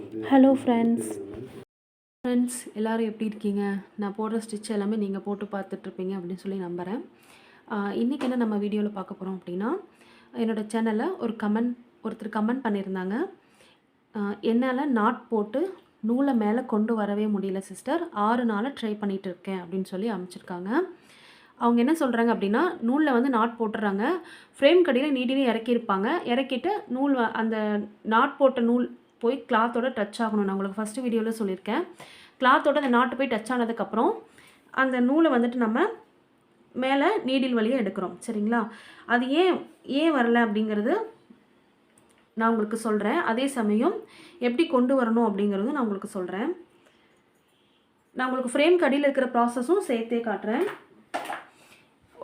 Hello friends friends எல்லோரும் எப்படி இருக்கீங்க? நான் போடுற ஸ்டிச் எல்லாமே நீங்கள் போட்டு பார்த்துட்ருப்பீங்க அப்படின்னு சொல்லி நம்புகிறேன் இன்றைக்கி என்ன நம்ம வீடியோவில் பார்க்க போகிறோம் அப்படின்னா என்னோடய சேனலில் ஒரு கமெண்ட் ஒருத்தர் கமெண்ட் பண்ணியிருந்தாங்க. என்னால் நாட் போட்டு நூலை மேலே கொண்டு வரவே முடியல சிஸ்டர் ஆறு நாளாக ட்ரை பண்ணிகிட்டு இருக்கேன் அப்படின்னு சொல்லி அமைச்சிருக்காங்க. அவங்க என்ன சொல்கிறாங்க அப்படின்னா நூலில் வந்து நாட் போட்டுறாங்க. ஃப்ரேம் கடையில் நீடிலையும் இறக்கியிருப்பாங்க. இறக்கிட்டு நூல் வ- அந்த நாட் போட்ட நூல் போய் கிளாத்தோட டச் ஆகணும். நான் உங்களுக்கு ஃபஸ்ட்டு வீடியோவில் சொல்லியிருக்கேன். கிளாத்தோட அந்த நாட்டு போய் டச் ஆனதுக்கப்புறம் அந்த நூலை வந்துட்டு நம்ம மேலே நீடில் வழியாக எடுக்கிறோம். சரிங்களா? அது ஏன் ஏன் வரல அப்படிங்கிறது நான் உங்களுக்கு சொல்கிறேன் அதே சமயம் எப்படி கொண்டு வரணும் அப்படிங்கிறதும் நான் உங்களுக்கு சொல்கிறேன் நான் உங்களுக்கு ஃப்ரேம் கடியில் இருக்கிற ப்ராசஸும் சேர்த்தே காட்டுறேன்.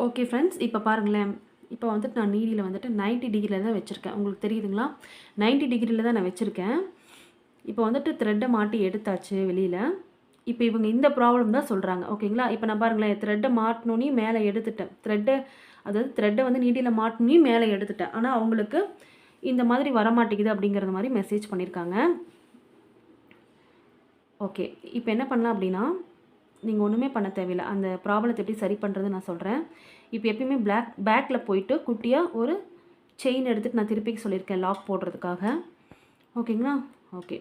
ஓகே ஃப்ரெண்ட்ஸ் இப்போ பாருங்களேன். இப்போ வந்துட்டு நான் நீடியில் வந்துட்டு 90 டிகிரியில் தான் வச்சுருக்கேன். உங்களுக்கு தெரியுதுங்களா? 90 டிகிரியில் தான் நான் வச்சுருக்கேன். இப்போ வந்துட்டு த்ரெட்டை மாட்டி எடுத்தாச்சு வெளியில். இப்போ இவங்க இந்த ப்ராப்ளம் தான் சொல்கிறாங்க ஓகேங்களா? இப்போ நான் பாருங்களேன் த்ரெட்டை மாட்டினோன்னே மேலே எடுத்துட்டேன். த்ரெட்டை அதாவது த்ரெட்டை வந்து நீடியில் மாட்டினே மேலே எடுத்துட்டேன். ஆனால் அவங்களுக்கு இந்த மாதிரி வரமாட்டேங்குது அப்படிங்கிறது மாதிரி மெசேஜ் பண்ணியிருக்காங்க ஓகே. இப்போ என்ன பண்ணலாம் அப்படின்னா நீங்கள் ஒன்றுமே பண்ண தேவையில்லை. அந்த ப்ராப்ளத்தை எப்படி சரி பண்ணுறது நான் சொல்கிறேன் இப்போ எப்பயுமே பிளாக் பேக்கில் போயிட்டு குட்டியாக ஒரு செயின் எடுத்துகிட்டு நான் திருப்பி சொல்லியிருக்கேன் லாக் போடுறதுக்காக. ஓகேங்களா ஓகே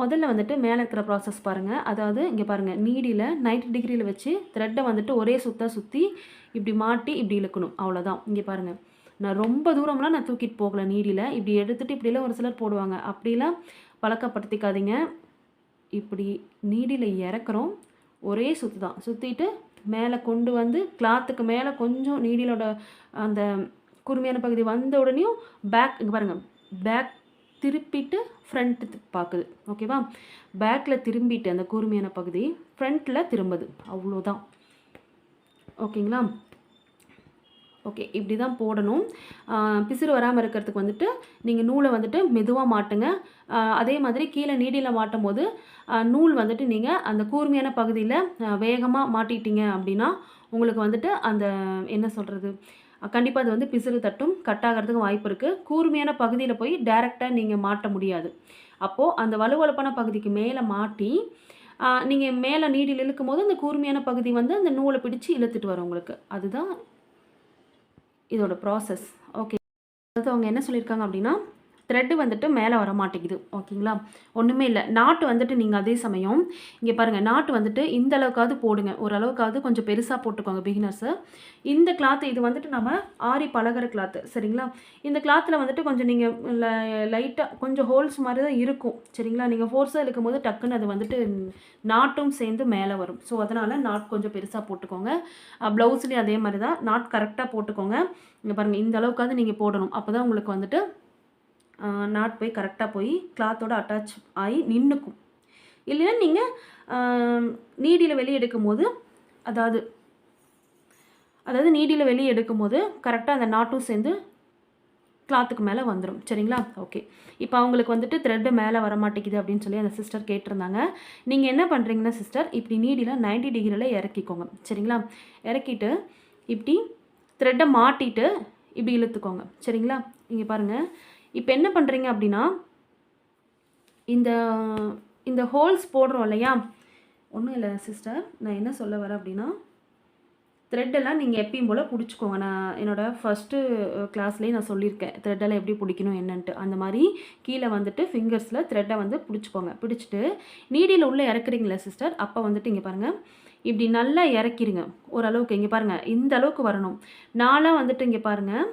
முதல்ல வந்துட்டு மேலே இருக்கிற ப்ராசஸ் பாருங்கள் அதாவது இங்கே பாருங்கள் நீடியில் 90 டிகிரியில் வச்சு த்ரெட்டை வந்துட்டு ஒரே சுத்தா சுற்றி இப்படி மாட்டி இப்படி இழுக்கணும். அவ்வளோதான் இங்கே பாருங்கள் நான் ரொம்ப தூரம்லாம் நான் தூக்கிட்டு போகலை நீடியில் இப்படி எடுத்துகிட்டு இப்படிலாம் ஒரு சிலர் போடுவாங்க. அப்படிலாம் பழக்கப்படுத்திக்காதீங்க. இப்படி நீடியில் இறக்குறோம். ஒரே சுற்று தான் சுற்றிட்டு மேலே கொண்டு வந்து கிளாத்துக்கு மேலே கொஞ்சம் நீடிலோட அந்த குருமையான பகுதி வந்த உடனேயும் பேக் இங்கே பாருங்கள் பேக் திருப்பிட்டு ஃப்ரண்ட்டு பார்க்குது. ஓகேவா பேக்கில் திரும்பிட்டு அந்த கூர்மையான பகுதி ஃப்ரண்ட்டில் திரும்புது. அவ்வளோதான். ஓகேங்களா ஓகே இப்படி தான் போடணும். பிசுறு வராமல் இருக்கிறதுக்கு வந்துட்டு நீங்கள் நூலை வந்துட்டு மெதுவாக மாட்டுங்க. அதே மாதிரி கீழே நீடியில் மாட்டும் போது நூல் வந்துட்டு நீங்கள் அந்த கூர்மையான பகுதியில் வேகமாக மாட்டிட்டீங்க அப்படின்னா உங்களுக்கு வந்துட்டு அந்த என்ன சொல்கிறது கண்டிப்பாக அது வந்து பிசுறு தட்டும் கட் ஆகிறதுக்கு வாய்ப்பு இருக்குது கூர்மையான பகுதியில் போய் டைரெக்டாக நீங்கள் மாட்ட முடியாது. அப்போது அந்த வலுவழுப்பான பகுதிக்கு மேலே மாட்டி நீங்கள் மேலே நீடில் இழுக்கும் போது அந்த கூர்மையான பகுதி வந்து அந்த நூலை பிடிச்சு இழுத்துட்டு வரும் உங்களுக்கு. அதுதான் இதோட ப்ராசஸ் ஓகே அதாவது அவங்க என்ன சொல்லியிருக்காங்க அப்படின்னா த்ரெட்டு வந்துட்டு மேலே வர மாட்டேங்குது ஓகேங்களா? ஒன்றுமே இல்லை. நாட்டு வந்துட்டு நீங்கள் அதே சமயம் இங்கே பாருங்கள் நாட்டு வந்துட்டு இந்த அளவுக்காவது போடுங்க. ஓரளவுக்காவது கொஞ்சம் பெருசாக போட்டுக்கோங்க பிகினர்ஸு இந்த கிளாத்து இது வந்துட்டு நம்ம ஆரி பழகிற கிளாத்து சரிங்களா? இந்த கிளாத்தில் வந்துட்டு கொஞ்சம் நீங்கள் லைட்டாக கொஞ்சம் ஹோல்ஸ் மாதிரி தான் இருக்கும் சரிங்களா? நீங்கள் ஃபோர்ஸாக இருக்கும் போது டக்குன்னு அது வந்துட்டு நாட்டும் சேர்ந்து மேலே வரும். ஸோ அதனால் நாட் கொஞ்சம் பெருசாக போட்டுக்கோங்க. ப்ளவுஸ்லேயும் அதே மாதிரி தான். நாட் கரெக்டாக போட்டுக்கோங்க. இங்கே பாருங்கள் இந்த அளவுக்காவது நீங்கள் போடணும். அப்போ தான் உங்களுக்கு வந்துட்டு நாட் போய் கரெக்டாக போய் கிளாத்தோட அட்டாச் ஆகி நின்றுக்கும் இல்லைன்னா நீங்கள் நீடியில் வெளியே எடுக்கும் போது அதாவது அதாவது நீடியில் வெளியே எடுக்கும் போது கரெக்டாக அந்த நாட்டும் சேர்ந்து கிளாத்துக்கு மேலே வந்துடும் சரிங்களா? ஓகே இப்போ அவங்களுக்கு வந்துட்டு த்ரெட்டு மேலே வர மாட்டேங்குது அப்படின்னு சொல்லி அந்த சிஸ்டர் கேட்டிருந்தாங்க. நீங்கள் என்ன பண்ணுறீங்கன்னா சிஸ்டர் இப்படி நீடியில் 90 டிகிரியில் இறக்கிக்கோங்க. சரிங்களா? இறக்கிட்டு இப்படி த்ரெட்டை மாட்டிட்டு இப்படி இழுத்துக்கோங்க. சரிங்களா? இங்கே பாருங்கள் இப்போ என்ன பண்ணுறீங்க அப்படின்னா இந்த இந்த ஹோல்ஸ் போடுறோம் இல்லையா? ஒன்றும் இல்லை சிஸ்டர் நான் என்ன சொல்ல வரேன் அப்படின்னா த்ரெட்டெல்லாம் நீங்கள் எப்பயும் போல் பிடிச்சிக்கோங்க. நான் என்னோடய ஃபஸ்ட்டு கிளாஸ்லேயே நான் சொல்லியிருக்கேன். த்ரெட்டெல்லாம் எப்படி பிடிக்கணும் என்னன்ட்டு. அந்த மாதிரி கீழே வந்துட்டு ஃபிங்கர்ஸில் த்ரெட்டை வந்து பிடிச்சிக்கோங்க. பிடிச்சிட்டு நீடியில் உள்ளே இறக்குறீங்களா சிஸ்டர் அப்போ வந்துட்டு இங்கே பாருங்கள் இப்படி நல்லா இறக்கிடுங்க ஓரளவுக்கு இங்கே பாருங்கள் இந்த அளவுக்கு வரணும். நாளாக வந்துட்டு இங்கே பாருங்கள்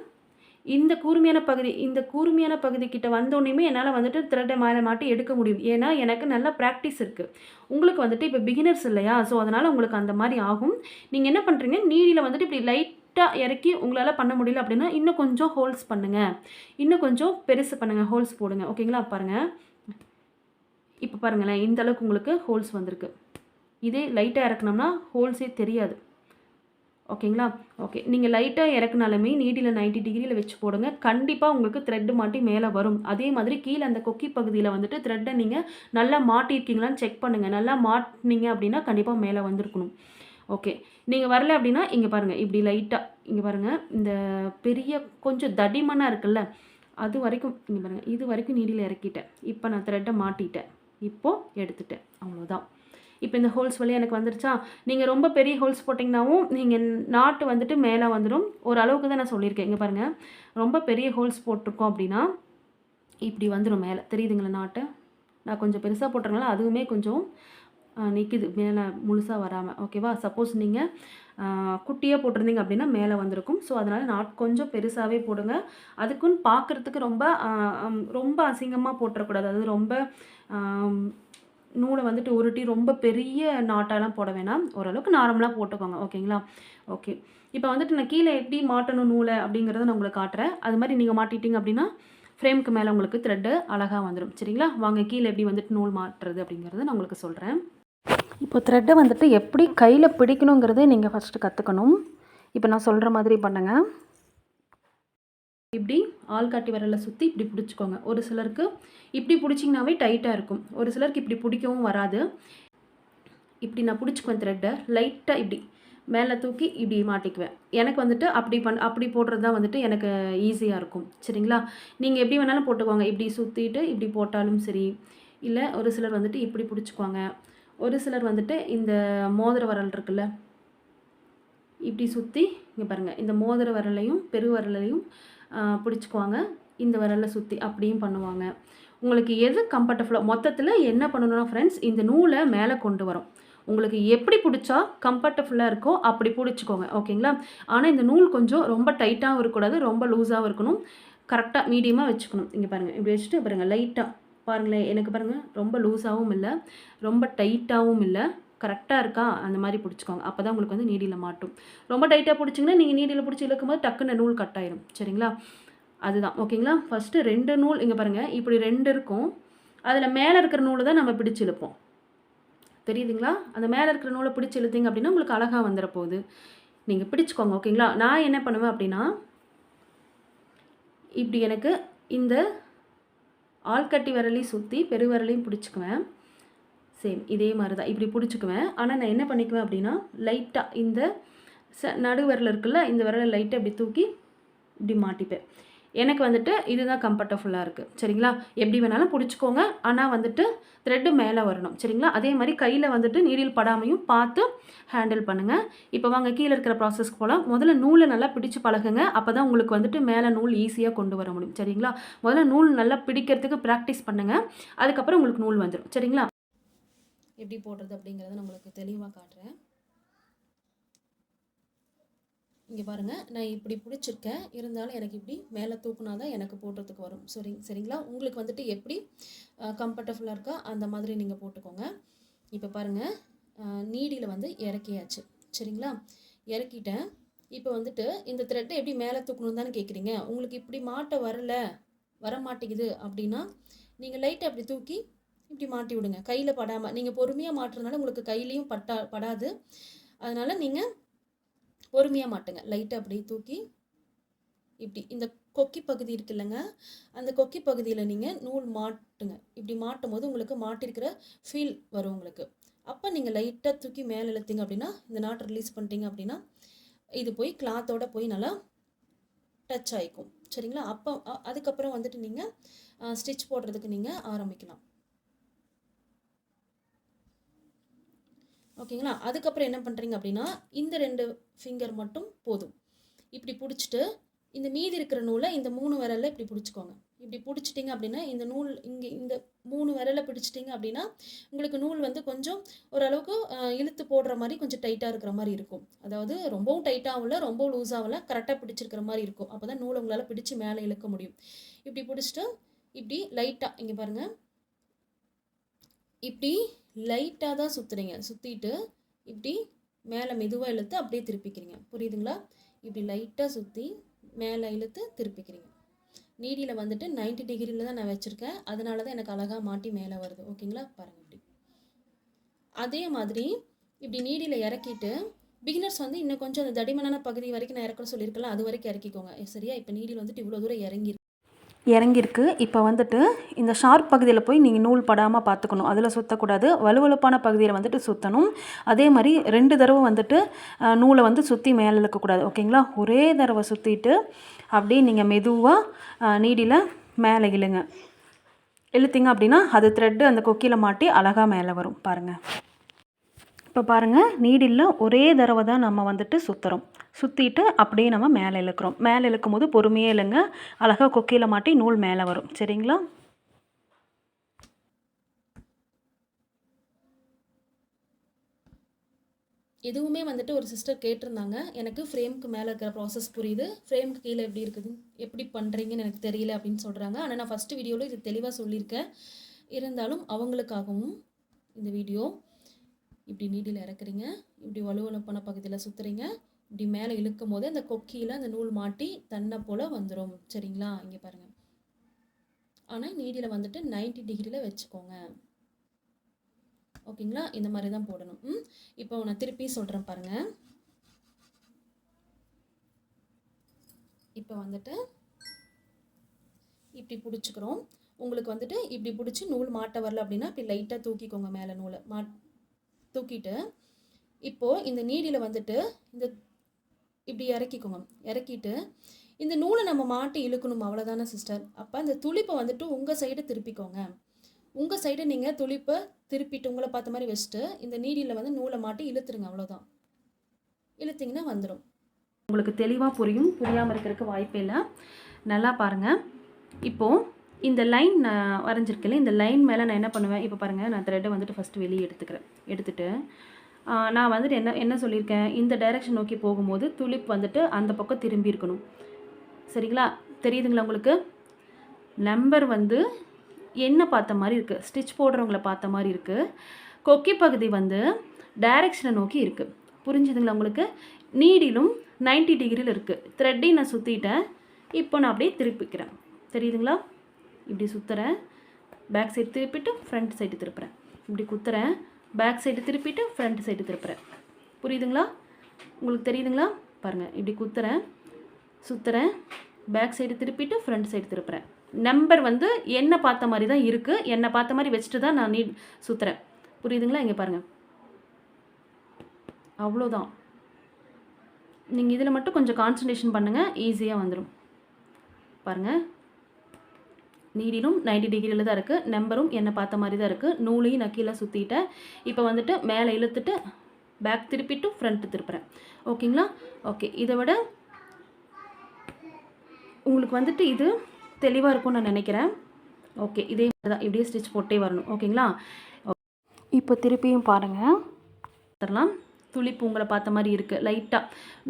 இந்த கூர்மையான பகுதி இந்த கூர்மையான பகுதி கிட்ட வந்தோடனேயுமே என்னால் வந்துட்டு த்ரெட்டை மேலே மாட்டி எடுக்க முடியும். ஏன்னா எனக்கு நல்ல ப்ராக்டிஸ் இருக்குது உங்களுக்கு வந்துட்டு இப்போ பிகினர்ஸ் இல்லையா? ஸோ அதனால் உங்களுக்கு அந்த மாதிரி ஆகும். நீங்கள் என்ன பண்ணுறீங்க நீடியில் வந்துட்டு இப்படி லைட்டாக இறக்கி உங்களால் பண்ண முடியல அப்படின்னா இன்னும் கொஞ்சம் ஹோல்ஸ் பண்ணுங்கள் இன்னும் கொஞ்சம் பெருசு பண்ணுங்கள் ஹோல்ஸ் போடுங்க. ஓகேங்களா பாருங்கள் இப்போ பாருங்களேன். இந்த அளவுக்கு உங்களுக்கு ஹோல்ஸ் வந்திருக்கு. இதே லைட்டாக இறக்கணும்னா ஹோல்ஸே தெரியாது. ஓகேங்களா? ஓகே. நீங்கள் லைட்டாக இறக்குனாலுமே நீடியில் 90 டிகிரியில் வச்சு போடுங்க. கண்டிப்பாக உங்களுக்கு த்ரெட்டு மாட்டி மேலே வரும். அதே மாதிரி கீழே அந்த கொக்கி பகுதியில் வந்துட்டு த்ரெட்டை நீங்கள் நல்லா மாட்டியிருக்கீங்களான்னு செக் பண்ணுங்கள் நல்லா மாட்டினீங்க அப்படின்னா கண்டிப்பாக மேலே வந்திருக்கணும். ஓகே. நீங்கள் வரல அப்படின்னா இங்கே பாருங்கள் இப்படி லைட்டாக இங்கே பாருங்கள் இந்த பெரிய கொஞ்சம் தடிமனாக இருக்குல்ல அது வரைக்கும் இங்கே பாருங்கள் இது வரைக்கும் நீடியில் இறக்கிட்டேன். இப்போ நான் த்ரெட்டை மாட்டிட்டேன். இப்போது எடுத்துட்டேன். அவ்வளோதான் இப்போ இந்த ஹோல்ஸ் வழியாக எனக்கு வந்துருச்சா? நீங்கள் ரொம்ப பெரிய ஹோல்ஸ் போட்டிங்கனாவும் நீங்கள் நாட்டு வந்துட்டு மேலே வந்துடும் ஓரளவுக்கு தான் நான் சொல்லியிருக்கேன். இங்கே பாருங்கள் ரொம்ப பெரிய ஹோல்ஸ் போட்டிருக்கோம் அப்படின்னா இப்படி வந்துடும் மேலே. தெரியுதுங்களா நாட்டை? நான் கொஞ்சம் பெருசாக போட்டிருக்கனால அதுவுமே கொஞ்சம் நிற்கிது மேலே முழுசாக வராமல் ஓகேவா சப்போஸ் நீங்கள் குட்டியாக போட்டிருந்தீங்க அப்படின்னா மேலே வந்திருக்கும். ஸோ அதனால் நாட் கொஞ்சம் பெருசாகவே போடுங்க. அதுக்குன்னு பார்க்குறதுக்கு ரொம்ப ரொம்ப அசிங்கமாக போட்டுறக்கூடாது. அது ரொம்ப நூலை வந்துட்டு உருட்டி ரொம்ப பெரிய நாட்டாலாம் போட வேணாம். ஓரளவுக்கு நார்மலாக போட்டுக்கோங்க. ஓகேங்களா? ஓகே. இப்போ வந்துட்டு நான் கீழே எப்படி மாட்டணும் நூலை அப்படிங்கிறத நான் உங்களுக்கு காட்டுறேன். அது மாதிரி நீங்கள் மாட்டிட்டீங்க அப்படின்னா ஃப்ரேமுக்கு மேலே உங்களுக்கு த்ரெட்டு அழகாக வந்துடும் சரிங்களா? வாங்க கீழே எப்படி வந்துட்டு நூல் மாட்டுறது அப்படிங்கிறத நான் உங்களுக்கு சொல்கிறேன் இப்போ த்ரெட்டை வந்துட்டு எப்படி கையில் பிடிக்கணுங்கிறதே நீங்கள் ஃபஸ்ட்டு கற்றுக்கணும் இப்போ நான் சொல்கிற மாதிரி பண்ணுங்கள் இப்படி ஆள்காட்டி விரலை சுற்றி இப்படி பிடிச்சிக்கோங்க. ஒரு சிலருக்கு இப்படி பிடிச்சிங்கனாவே டைட்டாக இருக்கும். ஒரு சிலருக்கு இப்படி பிடிக்கவும் வராது. இப்படி நான் பிடிச்சிக்குவேன் த்ரெட்டை லைட்டாக இப்படி மேலே தூக்கி இப்படி மாட்டிக்குவேன். எனக்கு வந்துட்டு அப்படி பண் அப்படி போடுறது தான் வந்துட்டு எனக்கு ஈஸியாக இருக்கும். சரிங்களா? நீங்கள் எப்படி வேணாலும் போட்டுக்கோங்க. இப்படி சுற்றிட்டு இப்படி போட்டாலும் சரி. இல்லை ஒரு சிலர் வந்துட்டு இப்படி பிடிச்சிக்குவாங்க. ஒரு சிலர் வந்துட்டு இந்த மோதிர வரல் இருக்குல்ல இப்படி சுற்றி இங்கே பாருங்கள் இந்த மோதிர வரலையும் பெருவரலையும் பிடிச்சிக்குவாங்க. இந்த விரலை சுற்றி அப்படியும் பண்ணுவாங்க. உங்களுக்கு எது கம்ஃபர்டபுளாக மொத்தத்தில் என்ன பண்ணணும்னா ஃப்ரெண்ட்ஸ் இந்த நூலை மேலே கொண்டு வரும். உங்களுக்கு எப்படி பிடிச்சா கம்ஃபர்டபுளாக இருக்கோ அப்படி பிடிச்சிக்கோங்க. ஓகேங்களா? ஆனால் இந்த நூல் கொஞ்சம் ரொம்ப டைட்டாகவும் இருக்கக்கூடாது ரொம்ப லூஸாகவும் இருக்கணும். கரெக்டாக மீடியமாக வச்சுக்கணும். இங்கே பாருங்கள் இப்படி வச்சுட்டு பாருங்கள் லைட்டாக பாருங்களேன் எனக்கு பாருங்கள் ரொம்ப லூஸாகவும் இல்லை ரொம்ப டைட்டாகவும் இல்லை. கரெக்டாக இருக்கா? அந்த மாதிரி பிடிச்சிக்கோங்க. அப்போ தான் உங்களுக்கு வந்து நீடியில் மாட்டும். ரொம்ப டைட்டாக பிடிச்சிங்கன்னா நீங்கள் நீடியில் பிடிச்சி இழுக்கும்போது டக்குன்னு நூல் கட் ஆயிரும். சரிங்களா? அதுதான். ஓகேங்களா ஃபஸ்ட்டு ரெண்டு நூல் இங்கே பாருங்கள் இப்படி ரெண்டு இருக்கும். அதில் மேலே இருக்கிற நூலை தான் நம்ம பிடிச்சி இழுப்போம். தெரியுதுங்களா? அந்த மேலே இருக்கிற நூலை பிடிச்சி இழுத்தீங்க அப்படின்னா உங்களுக்கு அழகாக வந்துட போகுது. நீங்கள் பிடிச்சிக்கோங்க. ஓகேங்களா நான் என்ன பண்ணுவேன் அப்படின்னா இப்படி எனக்கு இந்த ஆள்கட்டி விரலையும் சுற்றி பெரு விரலையும் பிடிச்சிக்குவேன். சேம் இதே மாதிரி தான் இப்படி பிடிச்சிக்குவேன். ஆனால் நான் என்ன பண்ணிக்குவேன் அப்படின்னா லைட்டாக இந்த ச நடு விரல் இருக்குல்ல இந்த விரலை லைட்டாக இப்படி தூக்கி இப்படி மாட்டிப்பேன். எனக்கு வந்துட்டு இதுதான் கம்ஃபர்டபுளாக இருக்குது சரிங்களா? எப்படி வேணாலும் பிடிச்சிக்கோங்க. ஆனால் வந்துட்டு த்ரெட்டு மேலே வரணும். சரிங்களா? அதே மாதிரி கையில் வந்துட்டு நீரில் படாமையும் பார்த்து ஹேண்டில் பண்ணுங்கள் இப்போ வாங்க கீழே இருக்கிற ப்ராசஸ்க்கு போகலாம் முதல்ல நூலை நல்லா பிடிச்சு பழகுங்க. அப்போ தான் உங்களுக்கு வந்துட்டு மேலே நூல் ஈஸியாக கொண்டு வர முடியும். சரிங்களா? முதல்ல நூல் நல்லா பிடிக்கிறதுக்கு ப்ராக்டிஸ் பண்ணுங்கள் அதுக்கப்புறம் உங்களுக்கு நூல் வந்துடும் சரிங்களா? எப்படி போடுறது அப்படிங்கிறத நான் உங்களுக்கு தெளிவாக காட்டுறேன். இங்கே பாருங்கள் நான் இப்படி பிடிச்சிருக்கேன். இருந்தாலும் எனக்கு இப்படி மேலே தூக்குனா தான் எனக்கு போடுறதுக்கு வரும். சரி சரிங்களா? உங்களுக்கு வந்துட்டு எப்படி கம்ஃபர்டபுளாக இருக்கோ அந்த மாதிரி நீங்கள் போட்டுக்கோங்க. இப்போ பாருங்கள் நீடியில் வந்து இறக்கியாச்சு. சரிங்களா? இறக்கிட்டேன். இப்போ வந்துட்டு இந்த த்ரெட்டை எப்படி மேலே தூக்கணும் தானே கேட்குறீங்க உங்களுக்கு இப்படி மாட்ட வரல வர மாட்டேங்குது அப்படின்னா நீங்கள் லைட்டை அப்படி தூக்கி இப்படி மாட்டி விடுங்க. கையில் படாமல் நீங்கள் பொறுமையாக மாட்டுறதுனால உங்களுக்கு கையிலையும் பட்டா படாது. அதனால் நீங்கள் பொறுமையாக மாட்டுங்க. லைட்டாக அப்படியே தூக்கி இப்படி இந்த கொக்கி பகுதி இருக்கு இல்லைங்க அந்த கொக்கி பகுதியில் நீங்கள் நூல் மாட்டுங்க. இப்படி மாட்டும் போது உங்களுக்கு மாட்டிருக்கிற ஃபீல் வரும் உங்களுக்கு. அப்போ நீங்கள் லைட்டாக தூக்கி மேலே இழுத்தீங்க அப்படின்னா இந்த நாட்டை ரிலீஸ் பண்ணிட்டீங்க அப்படின்னா இது போய் கிளாத்தோட போய் நல்லா டச் ஆகிக்கும் சரிங்களா? அப்போ அ- அதுக்கப்புறம் வந்துட்டு நீங்கள் ஸ்டிச் போடுறதுக்கு நீங்கள் ஆரம்பிக்கலாம். ஓகேங்களா? அதுக்கப்புறம் என்ன பண்ணுறீங்க அப்படின்னா இந்த ரெண்டு ஃபிங்கர் மட்டும் போதும். இப்படி பிடிச்சிட்டு இந்த மீதி இருக்கிற நூலை இந்த மூணு விரலில் இப்படி பிடிச்சிக்கோங்க. இப்படி பிடிச்சிட்டிங்க அப்படின்னா இந்த நூல் இங்கே இந்த மூணு விரல பிடிச்சிட்டிங்க அப்படின்னா உங்களுக்கு நூல் வந்து கொஞ்சம் ஓரளவுக்கு இழுத்து போடுற மாதிரி கொஞ்சம் டைட்டாக இருக்கிற மாதிரி இருக்கும். அதாவது ரொம்பவும் டைட்டாகவும் இல்லை ரொம்பவும் லூஸாகவும் இல்லை கரெக்டாக பிடிச்சிருக்கிற மாதிரி இருக்கும். அப்போ தான் நூலை உங்களால் பிடிச்சு மேலே இழுக்க முடியும். இப்படி பிடிச்சிட்டு இப்படி லைட்டாக இங்கே பாருங்கள் இப்படி லைட்டாக தான் சுற்றுறீங்க சுற்றிட்டு இப்படி மேலே மெதுவாக இழுத்து அப்படியே திருப்பிக்கிறீங்க. புரியுதுங்களா? இப்படி லைட்டாக சுற்றி மேலே இழுத்து திருப்பிக்கிறீங்க. நீடியில் வந்துட்டு 90 டிகிரியில் தான் நான் வச்சுருக்கேன். அதனால தான் எனக்கு அழகாக மாட்டி மேலே வருது. ஓகேங்களா? பாருங்கள் இப்படி. அதே மாதிரி இப்படி நீடியில் இறக்கிட்டு பிகினர்ஸ் வந்து இன்னும் கொஞ்சம் அந்த தடிமனான பகுதி வரைக்கும் நான் இறக்கணும் சொல்லியிருக்கலாம் அது வரைக்கும் இறக்கிக்கோங்க. சரியா? இப்போ நீடியில் வந்துட்டு இவ்வளோ தூரம் இறங்கி இறங்கியிருக்கு. இப்போ வந்துட்டு இந்த ஷார்ப் பகுதியில் போய் நீங்கள் நூல் படாமல் பார்த்துக்கணும் அதில் சுற்றக்கூடாது வலுவலுப்பான பகுதியில் வந்துட்டு சுற்றணும் அதே மாதிரி ரெண்டு தடவை வந்துட்டு நூலை வந்து சுற்றி மேலே இழுக்கக்கூடாது. ஓகேங்களா? ஒரே தடவை சுற்றிட்டு அப்படியே நீங்கள் மெதுவாக நீடியில் மேலே இழுங்க. இழுத்தீங்க அப்படின்னா அது த்ரெட்டு அந்த கொக்கியில் மாட்டி அழகாக மேலே வரும். பாருங்கள் இப்போ பாருங்கள் நீடில் ஒரே தடவை தான் நம்ம வந்துட்டு சுற்றுறோம் சுற்றிட்டு அப்படியே நம்ம மேலே இழுக்கிறோம். மேலே இழுக்கும் போது பொறுமையாக இல்லைங்க. அழகாக கொக்கியில் மாட்டி நூல் மேலே வரும். சரிங்களா? எதுவுமே வந்துட்டு ஒரு சிஸ்டர் கேட்டிருந்தாங்க. எனக்கு ஃப்ரேம்க்கு மேலே இருக்கிற ப்ராசஸ் புரியுது. ஃப்ரேம்க்கு கீழே எப்படி இருக்குது? எப்படி பண்ணுறீங்கன்னு எனக்கு தெரியல அப்படின்னு சொல்கிறாங்க ஆனால் நான் ஃபஸ்ட்டு வீடியோவில் இது தெளிவாக சொல்லியிருக்கேன். இருந்தாலும் அவங்களுக்காகவும் இந்த வீடியோ இப்படி நீடியில் இறக்குறீங்க இப்படி வலுவலப்பான பகுதியில் சுற்றுறீங்க இப்படி மேலே இழுக்கும் போது அந்த கொக்கியில் அந்த நூல் மாட்டி தன்னை போல் வந்துடும் சரிங்களா? இங்கே பாருங்கள் ஆனால் நீடியில் வந்துட்டு 90 டிகிரியில் வச்சுக்கோங்க. ஓகேங்களா? இந்த மாதிரி தான் போடணும். ம்? இப்போ நான் திருப்பி சொல்கிறேன் பாருங்கள் இப்போ வந்துட்டு இப்படி பிடிச்சிக்கிறோம். உங்களுக்கு வந்துட்டு இப்படி பிடிச்சி நூல் மாட்ட வரல அப்படின்னா இப்படி லைட்டாக தூக்கிக்கோங்க மேலே நூலை. மா தூக்கிட்டு இப்போது இந்த நீடியில் வந்துட்டு இந்த இப்படி இறக்கிக்கோங்க. இறக்கிட்டு இந்த நூலை நம்ம மாட்டி இழுக்கணும் அவ்வளோதானே சிஸ்டர் அப்போ அந்த துளிப்பை வந்துட்டு உங்கள் சைடு திருப்பிக்கோங்க. உங்கள் சைடு நீங்கள் துளிப்பை திருப்பிட்டு உங்களை பார்த்த மாதிரி வச்சுட்டு இந்த நீடியில் வந்து நூலை மாட்டி இழுத்துருங்க அவ்வளோதான் இழுத்திங்கன்னா வந்துடும் உங்களுக்கு தெளிவாக புரியும் புரியாமல் இருக்கிறதுக்கு வாய்ப்பே இல்லை நல்லா பாருங்கள் இப்போது இந்த லைன் நான் வரைஞ்சிருக்கேன் இந்த லைன் மேலே நான் என்ன பண்ணுவேன்? இப்போ பாருங்கள் நான் த்ரெட்டை வந்துட்டு ஃபஸ்ட்டு வெளியே எடுத்துக்கிறேன். எடுத்துகிட்டு நான் வந்துட்டு என்ன என்ன சொல்லியிருக்கேன்? இந்த டைரெக்ஷன் நோக்கி போகும்போது துளிப் வந்துட்டு அந்த பக்கம் திரும்பி இருக்கணும். சரிங்களா? தெரியுதுங்களா உங்களுக்கு? நம்பர் வந்து என்ன பார்த்த மாதிரி இருக்குது ஸ்டிச் போடுறவங்கள பார்த்த மாதிரி இருக்குது கொக்கி பகுதி வந்து டைரெக்ஷனை நோக்கி இருக்குது புரிஞ்சுதுங்களா உங்களுக்கு? நீடிலும் 90 டிகிரியில் இருக்குது த்ரெட்டையும் நான் சுற்றிட்டேன் இப்போ நான் அப்படியே திருப்பிக்கிறேன். தெரியுதுங்களா? இப்படி சுற்றுறேன் பேக் சைடு திருப்பிட்டு ஃப்ரண்ட் சைடு திருப்புறேன். இப்படி குத்துறேன். பேக் சைடு திருப்பிட்டு ஃப்ரண்ட் சைடு திருப்புறேன். புரியுதுங்களா? உங்களுக்கு தெரியுதுங்களா? பாருங்கள் இப்படி குத்துறேன். சுற்றுறேன் பேக் சைடு திருப்பிட்டு ஃப்ரண்ட் சைடு திருப்புறேன். நம்பர் வந்து என்ன பார்த்த மாதிரி தான் இருக்குது என்னை பார்த்த மாதிரி வச்சுட்டு தான் நான் நீட் சுற்றுறேன் புரியுதுங்களா? இங்கே பாருங்கள் அவ்வளோதான். நீங்கள் இதில் மட்டும் கொஞ்சம் கான்சன்ட்ரேஷன் பண்ணுங்கள் ஈஸியாக வந்துடும் பாருங்கள் நீடிலும் 90 டிகிரியில் தான் இருக்குது நம்பரும் என்னை பார்த்த மாதிரி தான் இருக்குது நூலையும் நான் கீழே சுற்றிட்டேன் இப்போ வந்துட்டு மேலே இழுத்துட்டு பேக் திருப்பிட்டு ஃப்ரண்ட் திருப்புறேன். ஓகேங்களா? ஓகே. இதை விட உங்களுக்கு வந்துட்டு இது தெளிவாக இருக்கும்னு நான் நினைக்கிறேன். ஓகே. இதே மாதிரி தான் இப்படியே ஸ்டிச் போட்டே வரணும். ஓகேங்களா? இப்போ திருப்பியும் பாருங்கள் தரலாம். துளிப்பு உங்களை பார்த்த மாதிரி இருக்குது லைட்டாக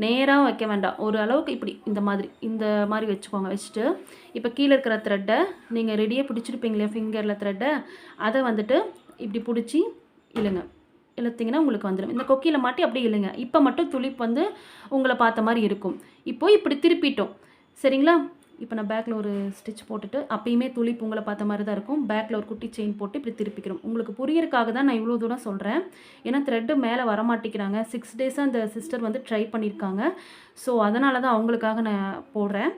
நேராக வைக்க வேண்டாம். ஒரு அளவுக்கு இப்படி இந்த மாதிரி இந்த மாதிரி வச்சுக்கோங்க. வச்சுட்டு இப்போ கீழே இருக்கிற த்ரெட்டை நீங்கள் ரெடியாக பிடிச்சிருப்பீங்களே ஃபிங்கரில் த்ரெட்டை அதை வந்துட்டு இப்படி பிடிச்சி இழுங்க. இழுத்திங்கன்னா உங்களுக்கு வந்துடும் இந்த கொக்கியில் மாட்டி அப்படியே இழுங்க. இப்போ மட்டும் துளிப்பு வந்து உங்களை பார்த்த மாதிரி இருக்கும். இப்போது இப்படி திருப்பிட்டோம். சரிங்களா? இப்போ நான் பேக்கில் ஒரு ஸ்டிச் போட்டுட்டு அப்பயுமே துளி பொங்கலை பார்த்த மாதிரி தான் இருக்கும். பேக்கில் ஒரு குட்டி செயின் போட்டு இப்படி திருப்பிக்கிறோம். உங்களுக்கு புரியறதுக்காக தான் நான் இவ்வளோ தூரம் சொல்கிறேன் ஏன்னா த்ரெட்டு மேலே வர மாட்டேங்கிறாங்க. சிக்ஸ் டேஸாக அந்த சிஸ்டர் வந்து ட்ரை பண்ணியிருக்காங்க. ஸோ அதனால தான் அவங்களுக்காக நான் போடுறேன்.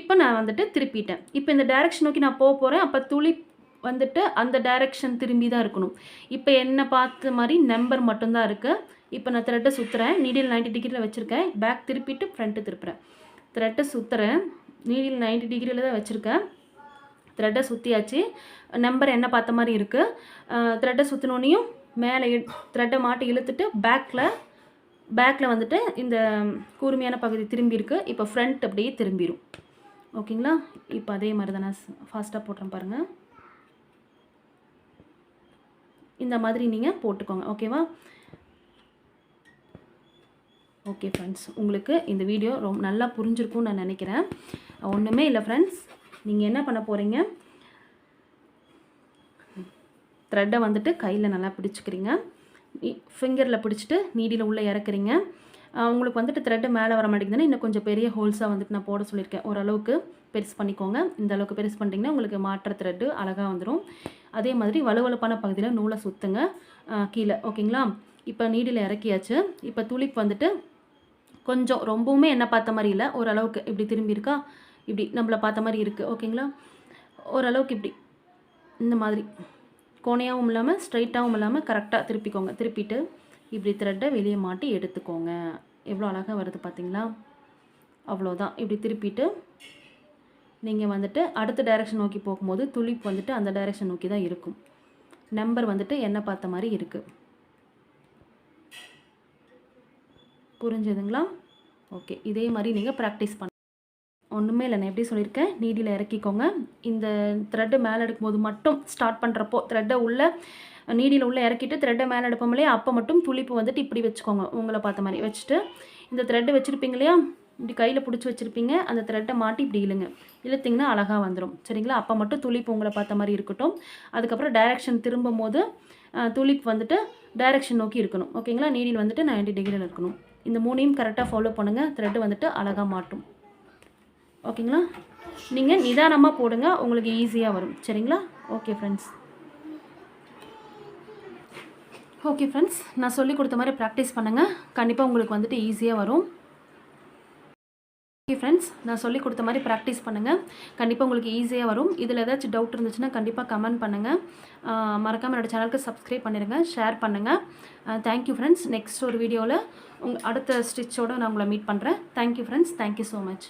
இப்போ நான் வந்துட்டு திருப்பிட்டேன். இப்போ இந்த டேரெக்ஷன் நோக்கி நான் போக போகிறேன் அப்போ துளி வந்துட்டு அந்த டைரெக்ஷன் திரும்பி தான் இருக்கணும். இப்போ என்ன பார்த்த மாதிரி நம்பர் மட்டும்தான் இருக்குது இப்போ நான் த்ரெட்டை சுற்றுறேன் நீடில் 90 டிகிரியில் வச்சுருக்கேன். பேக் திருப்பிட்டு ஃப்ரண்ட்டு திருப்புறேன். த்ரெட்டை சுற்றுறேன் நீடில் 90 டிகிரியில் தான் வச்சுருக்கேன். த்ரெட்டை சுற்றியாச்சு நம்பர் என்ன பார்த்த மாதிரி இருக்குது த்ரெட்டை சுற்றினோன்னையும் மேலே த்ரெட்டை மாட்டி இழுத்துட்டு பேக்கில் பேக்கில் வந்துட்டு இந்த கூர்மையான பகுதி திரும்பியிருக்கு இப்போ ஃப்ரண்ட் அப்படியே திரும்பிடும் ஓகேங்களா? இப்போ அதே மாதிரி தான் நான் ஃபாஸ்ட்டாக போடுறேன் பாருங்கள் இந்த மாதிரி நீங்கள் போட்டுக்கோங்க. ஓகேவா? ஓகே ஃப்ரெண்ட்ஸ் உங்களுக்கு இந்த வீடியோ ரொம்ப நல்லா புரிஞ்சிருக்கும்னு நான் நினைக்கிறேன். ஒன்றுமே இல்லை ஃப்ரெண்ட்ஸ் நீங்கள் என்ன பண்ண போகிறீங்க த்ரெட்டை வந்துட்டு கையில் நல்லா பிடிச்சிக்கிறீங்க. ஃபிங்கரில் பிடிச்சிட்டு நீடியில் உள்ளே இறக்குறீங்க. உங்களுக்கு வந்துட்டு த்ரெட்டு மேலே வர மாட்டேங்குதுன்னா இன்னும் கொஞ்சம் பெரிய ஹோல்ஸாக வந்துட்டு நான் போட சொல்லியிருக்கேன். ஓரளவுக்கு பெருசு பண்ணிக்கோங்க. இந்த அளவுக்கு பெருசு பண்ணிட்டீங்கன்னா உங்களுக்கு மாற்ற த்ரெட்டு அழகாக வந்துடும் அதே மாதிரி வலுவலுப்பான பகுதியில் நூலை சுற்றுங்க கீழே. ஓகேங்களா இப்போ நீடில் இறக்கியாச்சு. இப்போ துளிப் வந்துட்டு கொஞ்சம் ரொம்பவுமே என்ன பார்த்த மாதிரி இல்லை. ஓரளவுக்கு இப்படி திரும்பி இருக்கா இப்படி நம்மளை பார்த்த மாதிரி இருக்குது ஓகேங்களா? ஓரளவுக்கு இப்படி. இந்த மாதிரி. கோணையாகவும் இல்லாமல் ஸ்ட்ரைட்டாகவும் இல்லாமல் கரெக்டாக திருப்பிக்கோங்க. திருப்பிட்டு இப்படி த்ரெட்டை வெளியே மாட்டி எடுத்துக்கோங்க. எவ்வளோ அழகாக வருது பார்த்தீங்களா? அவ்வளோதான். இப்படி திருப்பிட்டு நீங்கள் வந்துட்டு அடுத்த டைரெக்ஷன் நோக்கி போகும்போது துளிப்பு வந்துட்டு அந்த டைரெக்ஷன் நோக்கி தான் இருக்கும். நம்பர் வந்துட்டு என்ன பார்த்த மாதிரி இருக்குது புரிஞ்சுதுங்களா? ஓகே இதே மாதிரி நீங்கள் ப்ராக்டிஸ் பண்ண ஒன்றுமே இல்லை. நான் எப்படி சொல்லியிருக்கேன்? நீடியில் இறக்கிக்கோங்க. இந்த த்ரெட்டு மேலே எடுக்கும்போது மட்டும் ஸ்டார்ட் பண்ணுறப்போ த்ரெட்டை உள்ளே நீடியில் உள்ளே இறக்கிட்டு த்ரெட்டை மேலே எடுப்போம் இல்லையா? அப்போ மட்டும் துளிப்பு வந்துட்டு இப்படி வச்சுக்கோங்க. உங்களை பார்த்த மாதிரி வச்சுட்டு இந்த த்ரெட்டு வச்சுருப்பீங்க இல்லையா? இப்படி கையில் பிடிச்சி வச்சுருப்பீங்க. அந்த த்ரெட்டை மாட்டி இப்படி இழுங்க. இழுத்திங்கன்னா அழகாக வந்துடும் சரிங்களா? அப்போ மட்டும் துளிப்பு உங்களை பார்த்த மாதிரி இருக்கட்டும். அதுக்கப்புறம் டைரெக்ஷன் திரும்பும் போது துளிப்பு வந்துட்டு டைரெக்ஷன் நோக்கி இருக்கணும். ஓகேங்களா நீடில் வந்துட்டு 90 டிகிரியில் இருக்கணும். இந்த மூணையும் கரெக்டாக ஃபாலோ பண்ணுங்கள் த்ரெட்டு வந்துட்டு அழகாக மாட்டும். ஓகேங்களா நீங்கள் நிதானமாக போடுங்க. உங்களுக்கு ஈஸியாக வரும். சரிங்களா? ஓகே ஃப்ரெண்ட்ஸ் ஓகே ஃப்ரெண்ட்ஸ் நான் சொல்லி கொடுத்த மாதிரி ப்ராக்டிஸ் பண்ணுங்கள் கண்டிப்பாக உங்களுக்கு வந்துட்டு ஈஸியாக வரும். ஓகே ஃப்ரெண்ட்ஸ் நான் சொல்லி கொடுத்த மாதிரி ப்ராக்டிஸ் பண்ணுங்கள் கண்டிப்பாக உங்களுக்கு ஈஸியாக வரும். இதில் ஏதாச்சும் டவுட் இருந்துச்சுன்னா கண்டிப்பாக கமெண்ட் பண்ணுங்கள் மறக்காமல் என்னோட சேனலுக்கு சப்ஸ்கிரைப் பண்ணிடுங்க ஷேர் பண்ணுங்கள் தேங்க்யூ ஃப்ரெண்ட்ஸ் நெக்ஸ்ட் ஒரு வீடியோவில் உங்கள் அடுத்த ஸ்டிச்சோடு நான் உங்களை மீட் பண்ணுறேன் thank you friends thank you so much